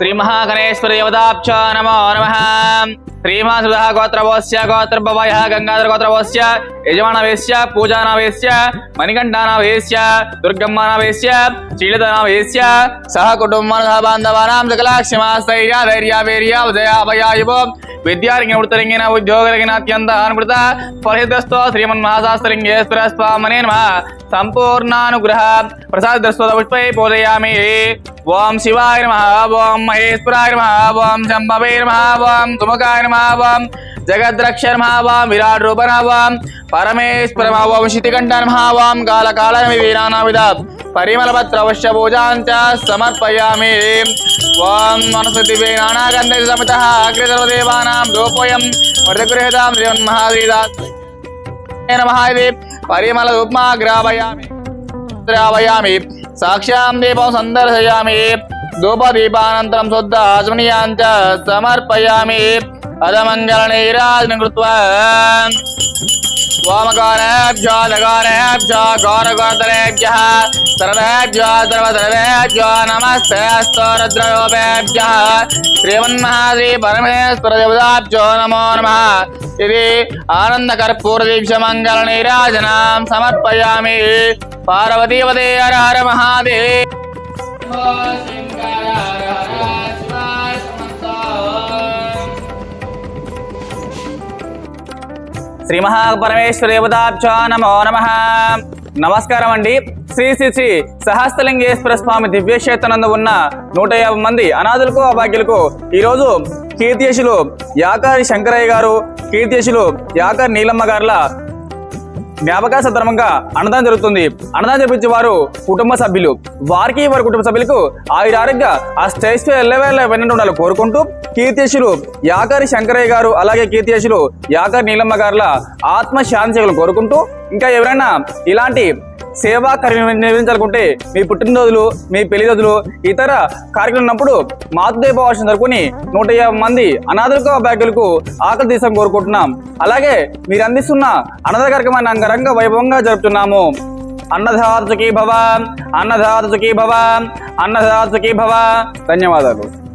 శ్రీ మహాగణేశ్వర దేవతాభ్య నమో నమ श्रीमासुदः गोत्र गोत्रभवयः गङ्गाधरगोत्रभोस्य यजमानवेश्य पूजानावेश्य मणिकण्ठानावेश्य दुर्गम्मानावेश्य शीलधनावेश्य सह कुटुम्बः बान्धवानां सकलाक्षमास्थैर्या धैर्यावीर्या उदयाभयायुव विद्यार्गिण उत्तरिङ्गिन उद्योगरिङ्गिन अत्यन्तः अनुकृत श्रीमन्महाशास्त्रिङ्गेश्वर स्वामने नमः सम्पूर्णानुग्रह प्रसादस्वत पुष्पै पूजयामि ओम शिवाय नमः ओम महेश्वराय नमः ओम शम्भवे नमः ओम तुमकाय नमः वाम जगद्रक्षर महावाम विराट रूप नावाम परमेश्वर महावाम शितिकंठन महावाम काल काल वीरानाविदा परिमल पत्र अवश्य च समर्पयामि ओम वनस्पति नानागंध समतः अग्रे सर्वदेवानां दोपोऽयं वरदगृहतां देवन्महाद्रीदा नमः इति परिमल उपमा ग्रावयामि ग्रावयामि साक्षां दीपं सन्दर्शयामि, धूपदीपानन्तरं शुद्ध आचमनीयां च समर्पयामि। अधमञ्जलनैराजनं कृत्वा वामकारेभ्यो नगारेभ्यो गौरगोदरेभ्यः सर्वेभ्यो सर्वसर्वेभ्यो नमस्ते स्तोरुद्रयोपेभ्यः श्रीमन्महाश्रीपरमेश्वरदेवताभ्यो नमो नमः। मंगल आनन्दकर्पूरदीक्षमङ्गलनीराजनां समर्पयामि। पार्वतीपदे हर हर महादेव। శ్రీ మహాపరమేశ్వర దేవతాభ్య నమో నమ. నమస్కారం అండి శ్రీ శ్రీ శ్రీ సహస్రలింగేశ్వర స్వామి దివ్యక్షేత్రనందు ఉన్న నూట యాభై మంది అనాథులకు అభాగ్యులకు ఈరోజు కీర్తియశులు యాకారి శంకరయ్య గారు కీర్తియశులు యాకారి నీలమ్మ గారుల జ్ఞాపక సందర్భంగా అన్నదానం జరుగుతుంది. అన్నదానం జరిపించే వారు కుటుంబ సభ్యులు. వారికి వారి కుటుంబ సభ్యులకు ఆయుర ఆరోగ్యంగా ఆ స్టేజ్ ఎల్లవేళ వెన్నట్టు ఉండాలి కోరుకుంటూ కీర్తిశులు యాకారి శంకరయ్య గారు అలాగే కీర్తిశులు యాకారి నీలమ్మ గారుల ఆత్మ శాంతి కోరుకుంటూ ఇంకా ఎవరైనా ఇలాంటి సేవా కార్యక్రమం నిర్వహించాలనుకుంటే మీ పుట్టినరోజులు మీ పెళ్ళి రోజులు ఇతర కార్యక్రమం ఉన్నప్పుడు మాతృదేవ వర్షం జరుపుకుని నూట యాభై మంది అనాథలకు బ్యాగులకు ఆకలి తీసాం కోరుకుంటున్నాం. అలాగే మీరు అందిస్తున్న అనాథ కార్యక్రమాన్ని అంగరంగ వైభవంగా జరుపుతున్నాము. అన్నదాత సుఖీ భవ అన్నదాత సుఖీ భవ అన్నదాత భవ. ధన్యవాదాలు.